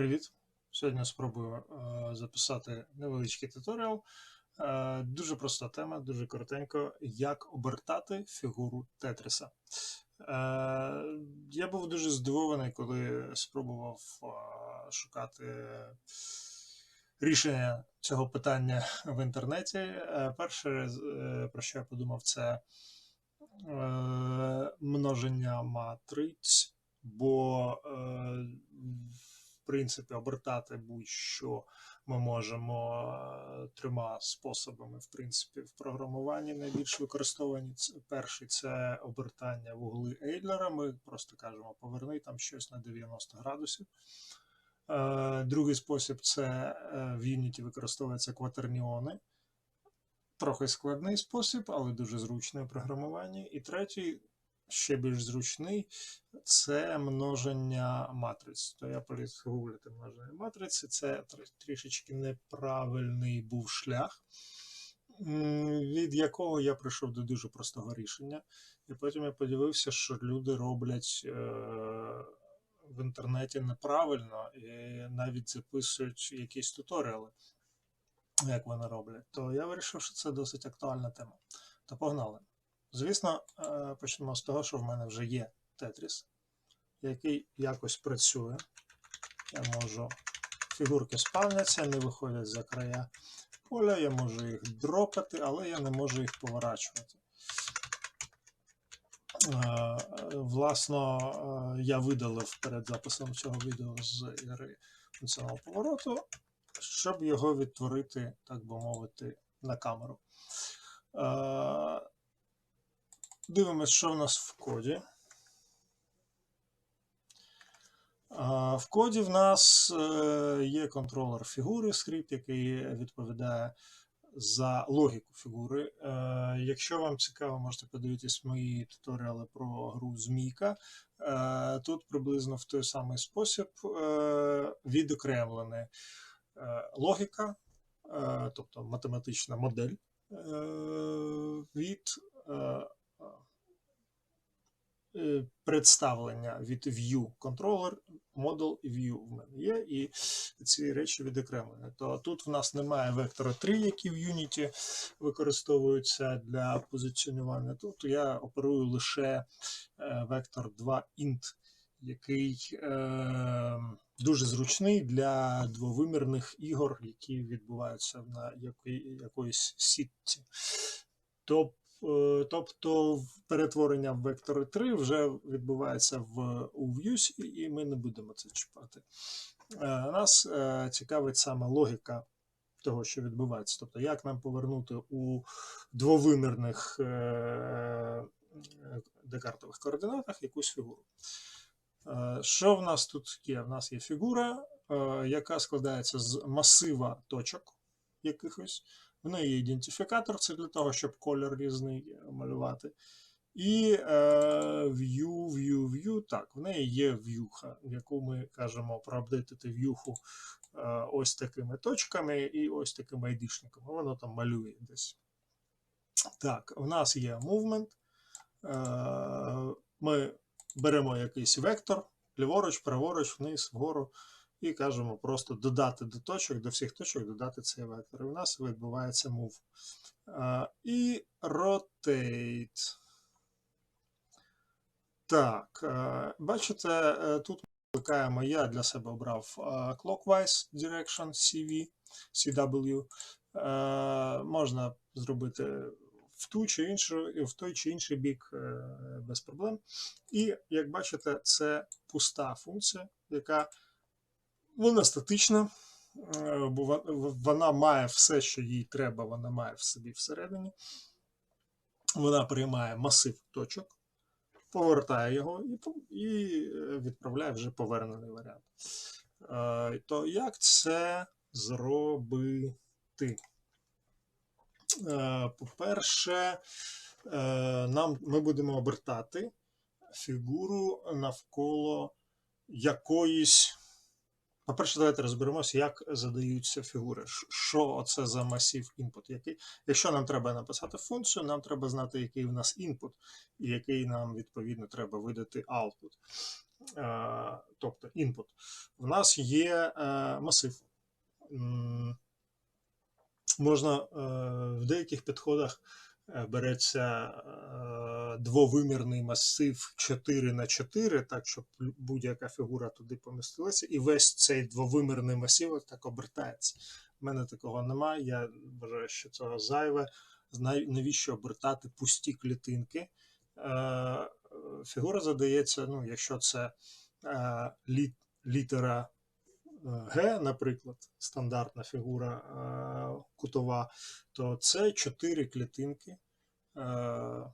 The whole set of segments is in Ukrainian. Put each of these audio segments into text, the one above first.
Привіт! Сьогодні спробую е, записати невеличкий туторіал. Е, дуже проста тема, дуже коротенько, як обертати фігуру Тетриса. Е, я був дуже здивований, коли спробував шукати рішення цього питання в інтернеті. Перше, про що я подумав, це множення матриць, бо принципі обертати будь-що ми можемо е, трьома способами, в принципі, в програмуванні найбільш використовані. Перший це обертання вугли Ейлера. Ми просто кажемо поверни там щось на 90 градусів. Е, Другий спосіб це е, в Unity використовуються кватерніони. Трохи складний спосіб, але дуже зручний у програмуванні. І третій, ще більш зручний, це множення матриць. То я поліз гуглити множення матриці. Це трішечки неправильний був шлях, від якого я прийшов до дуже простого рішення. І потім я подивився, що люди роблять е, в інтернеті неправильно і навіть записують якісь туторіали, як вони роблять. То я вирішив, що це досить актуальна тема. То погнали. Звісно, е, почнемо з того, що в мене вже є Тетріс, який якось працює. Я можу. Фігурки спавняться, не виходять за края поля, я можу їх дропати, але я не можу їх поворачувати. Е, Власно, е, я видалив перед записом цього відео з ігри функціонал повороту, щоб його відтворити, так би мовити, на камеру. Дивимось, що в нас в коді. В коді в нас е, є контролер фігури, скрипт, який відповідає за логіку фігури. Е, Якщо вам цікаво, можете подивитись мої туторіали про гру Змійка. Е, Тут приблизно в той самий спосіб відокремлена логіка, тобто математична модель від представлення від view controller, model і view в мене є, і ці речі відокремлені. То тут в нас немає вектора 3, які в Unity використовуються для позиціонування. Тут я оперую лише е, вектор 2 int, який е, дуже зручний для двовимірних ігор, які відбуваються на якої, якоїсь сітці. Топ, е, тобто перетворення в вектори 3 вже відбувається в у Vue, і ми не будемо це чіпати. Е, Нас е, цікавить саме логіка того, що відбувається. Тобто, як нам повернути у двовимірних е, е, декартових координатах якусь фігуру. Е, Що в нас тут є? В нас є фігура, е, яка складається з масива точок якихось. В неї ідентифікатор, це для того, щоб колір різний е, малювати. І е, view, view, view. Так, в неї є в'юха, яку ми кажемо проапдейтити в'юху е, ось такими точками і ось такими айдішниками. Воно там малює десь. Так, в нас є movement. Е, ми беремо якийсь вектор, ліворуч, праворуч, вниз, вгору, і кажемо просто додати до точок, до всіх точок додати цей вектор. І в нас відбувається move. І rotate. Так, бачите, е, тут викликаємо, я для себе обрав clockwise direction CV, CW. Можна зробити в ту чи іншу, в той чи інший бік е, без проблем. І як бачите, це пуста функція, яка вона статична, е, бо вона має все, що їй треба, вона має в собі всередині. Вона приймає масив точок, повертає його і, е, відправляє вже повернений варіант. Е, То як це зробити? По-перше, нам, ми будемо обертати фігуру навколо якоїсь. По-перше, давайте розберемося, як задаються фігури. Що це за масив інпут? Якщо нам треба написати функцію, нам треба знати, який в нас інпут, і який нам відповідно треба видати output. е, тобто input, в нас є е, масив. Можна е, в деяких підходах береться е, двовимірний масив 4 на 4, так щоб будь-яка фігура туди помістилася, і весь цей двовимірний масив так обертається. У мене такого немає. Я вважаю, що це зайве. Знаю, навіщо обертати пусті клітинки. Е, Фігура задається, ну, якщо це е, літера е, Г, наприклад, стандартна фігура е, кутова, то це чотири клітинки, е,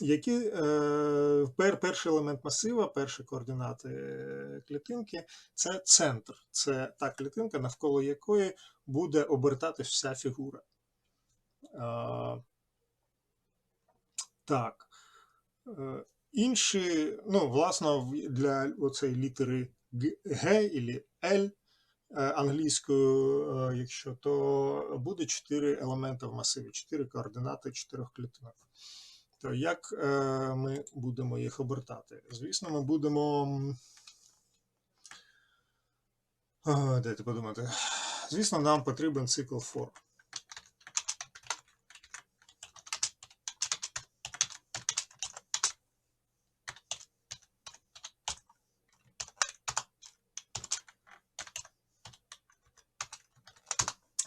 які е, перший елемент масива, перші координати е, клітинки це центр. Це та клітинка, навколо якої буде обертатись вся фігура. Так. Інші, ну, власне, в- для оцеї літери Г, і L англійською, е, якщо, то буде чотири елементи в масиві, чотири координати чотирьох клітинок. То як е, ми будемо їх обертати? Звісно, ми будемо. Дайте подумати. Звісно, нам потрібен цикл for.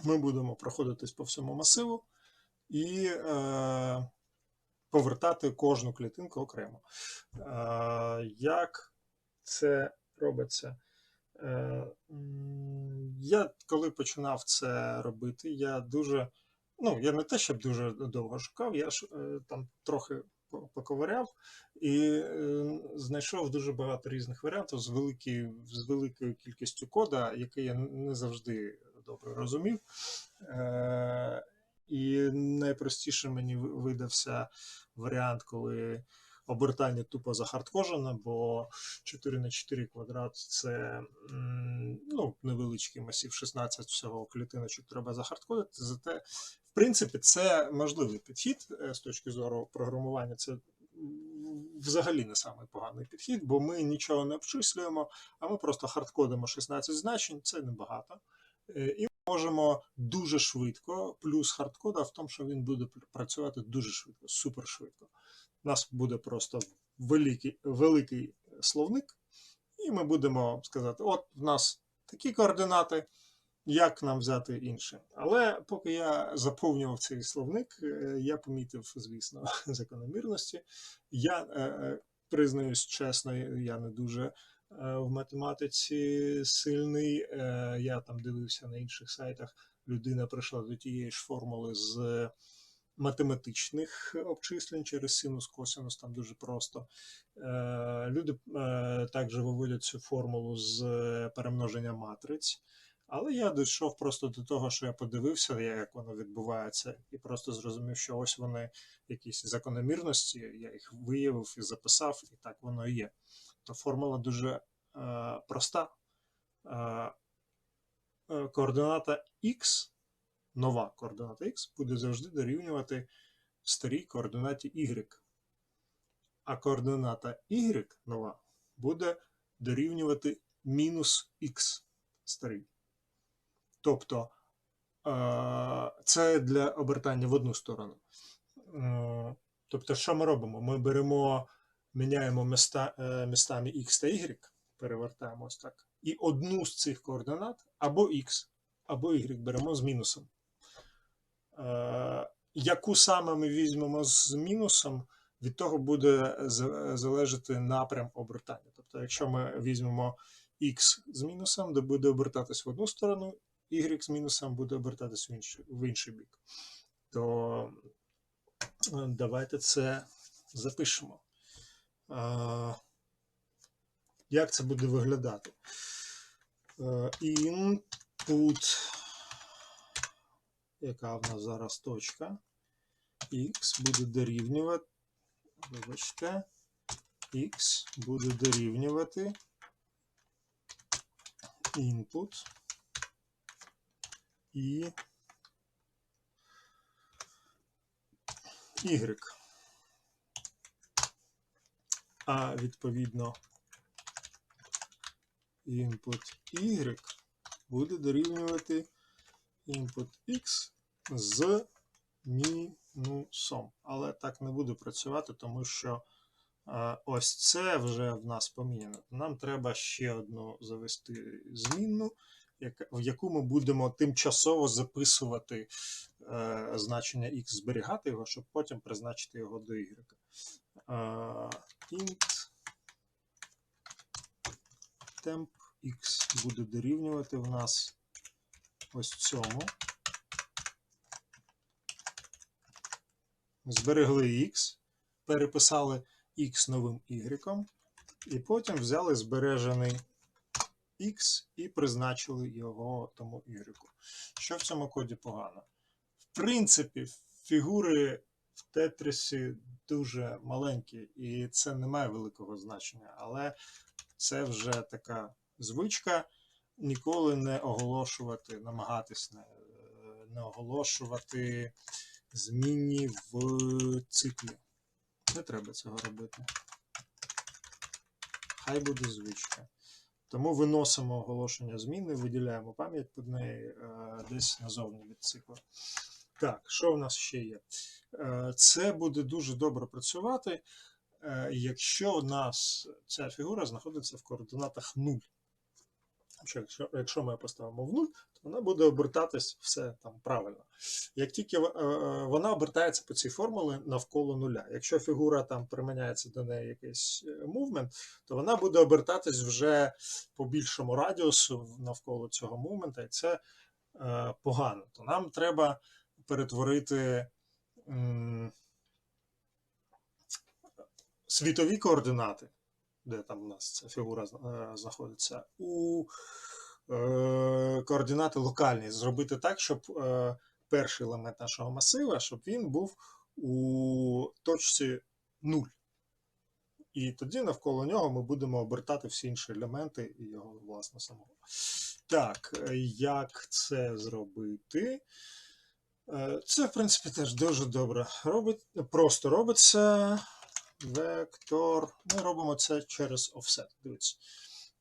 Ми будемо проходитись по всьому масиву і е, повертати кожну клітинку окремо. Е, як це робиться? Е, я коли починав це робити, я дуже. Ну, я не те, щоб дуже довго шукав, я ж е, там трохи по- поковиряв і е, знайшов дуже багато різних варіантів з, великі, з великою кількістю кода, який я не завжди добре розумів. Е, і найпростіше мені видався варіант, коли обертання тупо захардкожено, бо 4 на 4 квадрат це ну, невеличкий масів, 16 всього клітиночок треба захардкодити. Зате, в принципі, це можливий підхід е, з точки зору програмування. Це взагалі не самий поганий підхід, бо ми нічого не обчислюємо, а ми просто хардкодимо 16 значень, це небагато. Е, І можемо дуже швидко, плюс хардкода в тому, що він буде працювати дуже швидко, супер швидко. У нас буде просто великий, великий словник, і ми будемо сказати: от в нас такі координати, як нам взяти інші. Але поки я заповнював цей словник, е, я помітив, звісно, закономірності. Я е, признаюсь чесно, я не дуже в математиці сильний. Е, Я там дивився на інших сайтах. Людина прийшла до тієї ж формули з математичних обчислень через синус, косинус, там дуже просто. Е, Люди е, також виводять цю формулу з перемноження матриць. Але я дійшов просто до того, що я подивився, як воно відбувається, і просто зрозумів, що ось вони якісь закономірності, я їх виявив і записав, і так воно і є. То формула дуже е, проста. Е, е, координата x, нова координата x, буде завжди дорівнювати старій координаті y. А координата y нова буде дорівнювати мінус x старий. Тобто е, це для обертання в одну сторону. Е, Тобто, що ми робимо? Ми беремо, міняємо міста, е, містами x та y, перевертаємо ось так. І одну з цих координат або x, або y беремо з мінусом. Е, Яку саме ми візьмемо з мінусом, від того буде залежати напрям обертання. Тобто, якщо ми візьмемо x з мінусом, то буде обертатись в одну сторону, y з мінусом буде обертатись в інший, в інший бік. То е, давайте це запишемо. Як це буде виглядати? Е, Input, яка в нас зараз точка, x буде дорівнювати, вибачте, x буде дорівнювати input і y. а відповідно input y буде дорівнювати input x з мінусом. Але так не буде працювати, тому що ось це вже в нас поміняно. Нам треба ще одну завести змінну, в яку ми будемо тимчасово записувати е, значення x, зберігати його, щоб потім призначити його до y. Int temp x буде дорівнювати в нас ось цьому. Зберегли x, переписали x новим y, і потім взяли збережений x і призначили його тому y. Що в цьому коді погано? В принципі, фігури в тетрісі дуже маленькі, і це не має великого значення, але це вже така звичка ніколи не оголошувати, намагатись не, не оголошувати змінні в циклі. Не треба цього робити. Хай буде звичка. Тому виносимо оголошення зміни, виділяємо пам'ять під неї е, десь назовні від цикла. Так, що в нас ще є? Е, Це буде дуже добре працювати, е, якщо у нас ця фігура знаходиться в координатах 0. Якщо, ми поставимо в 0, то вона буде обертатись все там правильно. Як тільки е, вона обертається по цій формулі навколо нуля. Якщо фігура там приміняється до неї якийсь мувмент, то вона буде обертатись вже по більшому радіусу навколо цього мувмента, і це погано. То нам треба перетворити світові координати, де там у нас ця фігура е, знаходиться, у е, координати локальні. Зробити так, щоб е, перший елемент нашого масива, щоб він був у точці 0. І тоді навколо нього ми будемо обертати всі інші елементи і його, власне, самого. Так, як це зробити? Е, Це, в принципі, теж дуже добре. Робить, просто робиться вектор. Ми робимо це через offset. Дивіться.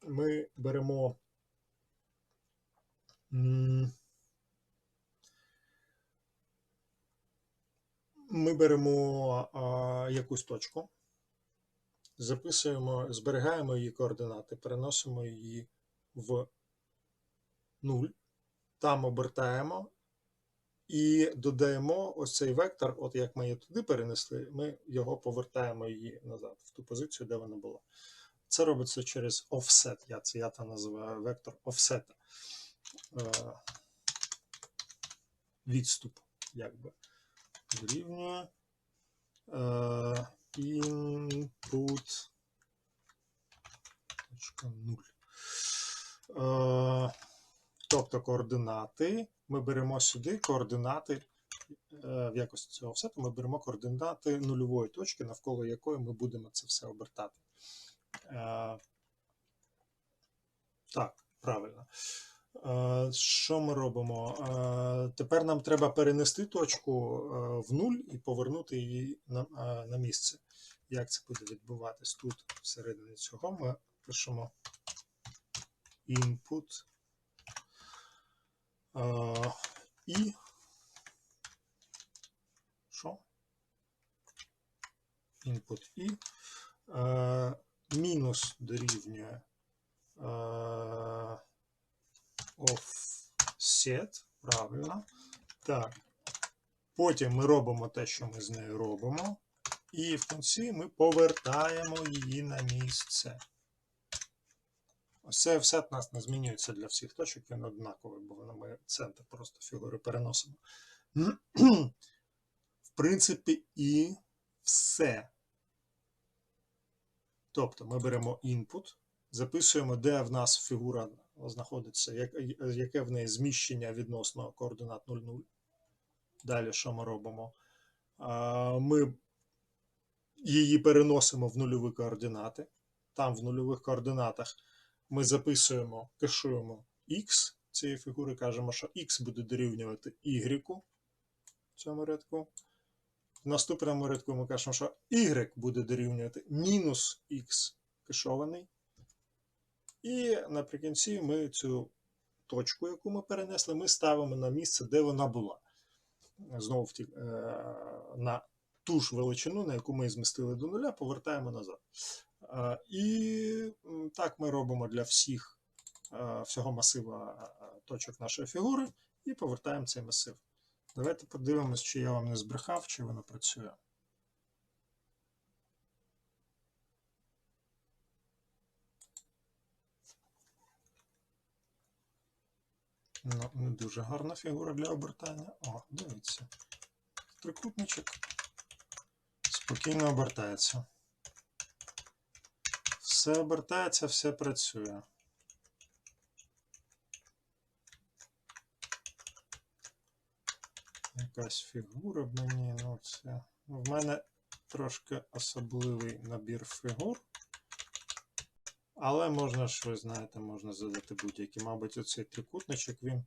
Ми беремо. Ми беремо а, якусь точку, записуємо, зберігаємо її координати, переносимо її в 0, там обертаємо і додаємо ось цей вектор, от як ми її туди перенесли, ми його повертаємо її назад, в ту позицію, де вона була. Це робиться через offset. Я це я там називаю вектор offset. Е, відступ, якби. Дорівнює е, input. Тобто координати. Ми беремо сюди координати е, в якості цього офсету ми беремо координати нульової точки, навколо якої ми будемо це все обертати. Е, Так, правильно. Е, Що ми робимо? Тепер нам треба перенести точку в нуль і повернути її на, місце. Як це буде відбуватись? Тут всередині цього ми пишемо input і що? Input і е, мінус дорівнює е, offset, правильно. Так. Потім ми робимо те, що ми з нею робимо. І в кінці ми повертаємо її на місце. Ось цей офсет у нас не змінюється для всіх точок, він однаковий, бо ми центр просто фігури переносимо. В принципі, і все. Тобто ми беремо input, записуємо, де в нас фігура знаходиться, яке в неї зміщення відносно координат 0,0. Далі що ми робимо? Ми її переносимо в нульові координати. Там в нульових координатах ми записуємо, кешуємо x цієї фігури, кажемо, що x буде дорівнювати y в цьому рядку. В наступному рядку ми кажемо, що y буде дорівнювати мінус x кешований. І наприкінці ми цю точку, яку ми перенесли, ми ставимо на місце, де вона була. Знову е, на ту ж величину, на яку ми змістили до нуля, повертаємо назад. Е, і так ми робимо для всіх е, всього масива е, точок нашої фігури і повертаємо цей масив. Давайте подивимось, чи я вам не збрехав, чи воно працює. Ну, не дуже гарна фігура для обертання. О, дивіться. Трикутничок спокійно обертається. Все обертається, все працює. Якась фігура в мені, ну це. В мене трошки особливий набір фігур. Але можна ж, ви знаєте, можна задати будь-які. Мабуть, оцей трикутничок він.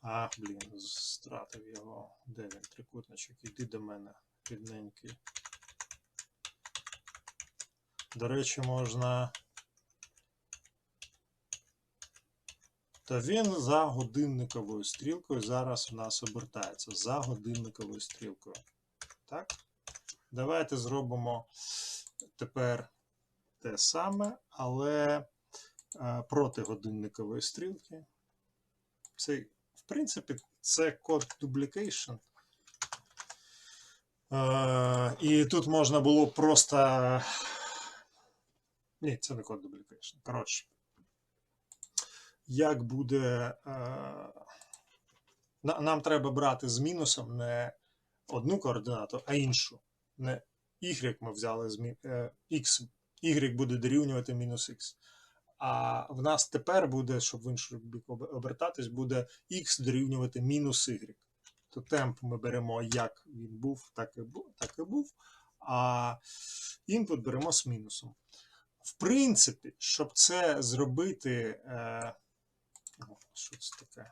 А, блін, стратив його. Де він трикутничок? Іди до мене, рідненький. До речі, можна. То він за годинниковою стрілкою зараз у нас обертається. За годинниковою стрілкою. Так? Давайте зробимо тепер те саме, але е, проти годинникової стрілки. Це, в принципі, це код duplication. Е, і тут можна було просто. Ні, це не код duplication. Коротше. Як буде. Е, нам треба брати з мінусом не одну координату, а іншу. Не y ми взяли з е, x, y буде дорівнювати мінус x. А в нас тепер буде, щоб в інший бік обертатись, буде x дорівнювати мінус y. То темп ми беремо, як він був, так і був, так і був. А інпут беремо з мінусом. В принципі, щоб це зробити. Е, що це таке?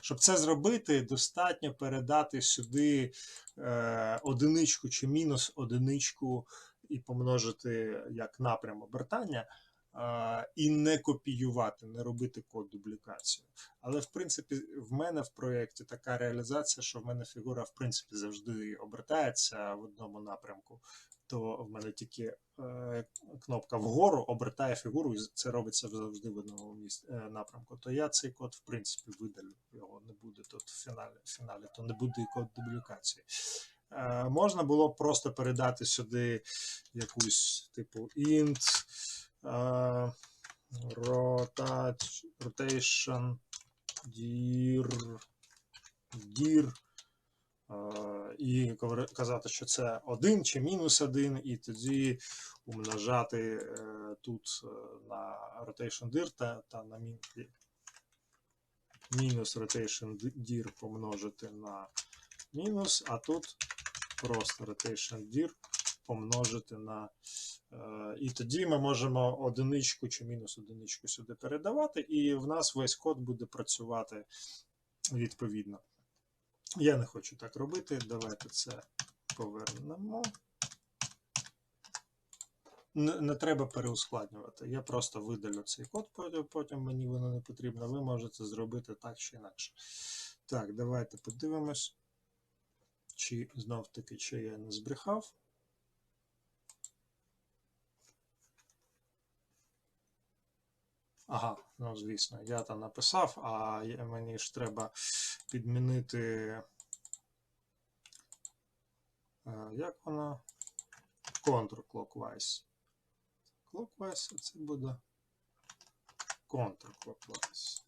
Щоб це зробити, достатньо передати сюди е, одиничку чи мінус одиничку і помножити як напрям обертання, е, і не копіювати, не робити код дублікацію. Але в принципі, в мене в проєкті така реалізація, що в мене фігура в принципі завжди обертається в одному напрямку. То в мене тільки е, кнопка вгору обертає фігуру, і це робиться завжди в одному місці, е, напрямку. То я цей код, в принципі, видалю. Його не буде тут в фіналі, в фіналі то не буде код дублікації. Е, можна було б просто передати сюди якусь типу int е, rotation dir, dir і казати, що це 1 чи мінус 1, і тоді умножати е, тут е, на rotation dir та, та на мін, мінус rotation dir помножити на мінус, а тут просто rotation dir помножити на. е, І тоді ми можемо одиничку чи мінус одиничку сюди передавати, і в нас весь код буде працювати відповідно. Я не хочу так робити. Давайте це повернемо. Не, не треба переускладнювати. Я просто видалю цей код, потім, мені воно не потрібно. Ви можете зробити так чи інакше. Так, давайте подивимось, чи знов таки, чи я не збрехав. Ага, ну звісно, я там написав, а мені ж треба підмінити. е, Як воно? Counterclockwise. Clockwise, це буде counterclockwise.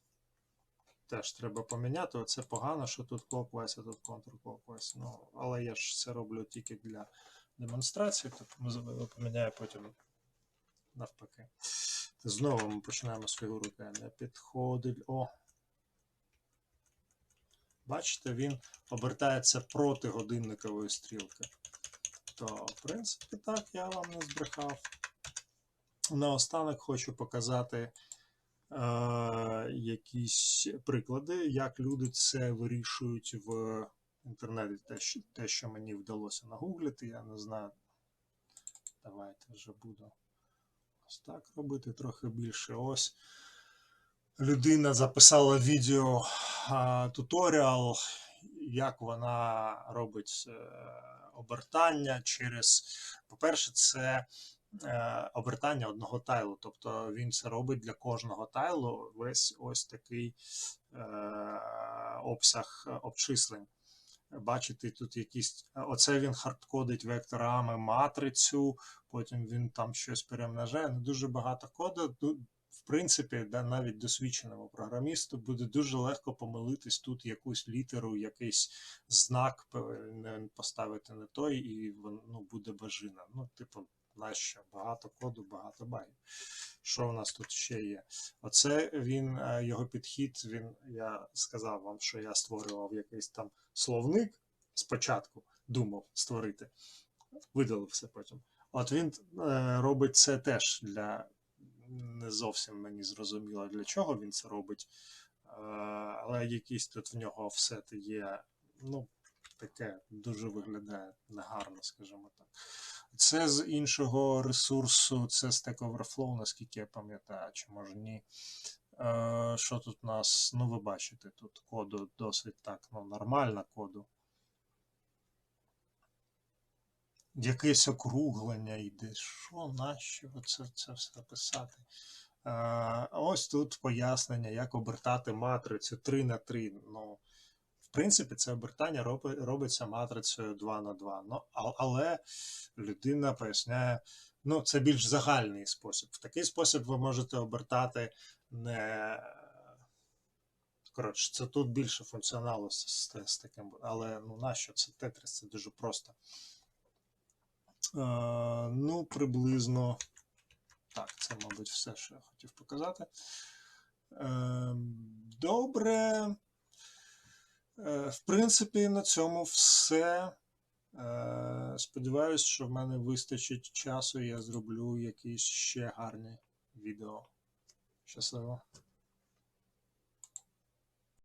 Теж треба поміняти. Оце погано, що тут clockwise, а тут counterclockwise. Ну, але я ж це роблю тільки для демонстрації, тобто поміняю потім навпаки. Знову ми починаємо з фігури, не підходить. О! Бачите, він обертається проти годинникової стрілки. То, в принципі, так, я вам не збрехав. Наостанок хочу показати е, якісь приклади, як люди це вирішують в в інтернеті те, що, те, що мені вдалося нагуглити, я не знаю. Давайте вже буду ось так робити трохи більше. Ось людина записала відео туторіал, як вона робить е, обертання через. По-перше, це е, обертання одного тайлу. Тобто він це робить для кожного тайлу весь ось такий е, обсяг обчислень. Бачите, тут якісь. Оце він хардкодить векторами матрицю, потім він там щось перемножає. Не дуже багато коду. Тут В принципі, навіть досвідченому програмісту буде дуже легко помилитись тут якусь літеру, якийсь знак поставити на той, і ну, буде бажина. Ну, типу, нащо? Багато коду, багато багів. Що у нас тут ще є? Оце він, е, його підхід, він, я сказав вам, що я створював якийсь там словник спочатку, думав створити, видалив все потім. От він е, робить це теж для не зовсім мені зрозуміло, для чого він це робить. Е, але якісь тут в нього офсети є. Ну, таке дуже виглядає негарно, скажімо так. Це з іншого ресурсу, це Stack Overflow, наскільки я пам'ятаю, чи може ні. Е, що тут у нас? Ну, ви бачите, тут коду досить так, ну, нормально коду. Якесь округлення йде. Що, нащо це, це все писати? Е, ось тут пояснення, як обертати матрицю 3 на 3. Ну, принципі, це обертання робиться матрицею 2 на 2. Ну, але людина поясняє, ну, це більш загальний спосіб. В такий спосіб ви можете обертати не. Коротше, це тут більше функціоналу з, з, таким, але ну нащо це Тетріс? Це дуже просто. Е, ну, приблизно. Так, це, мабуть, все, що я хотів показати. Е, добре. Е, в принципі, на цьому все. Е, сподіваюсь, що в мене вистачить часу, і я зроблю якісь ще гарні відео. Щасливо!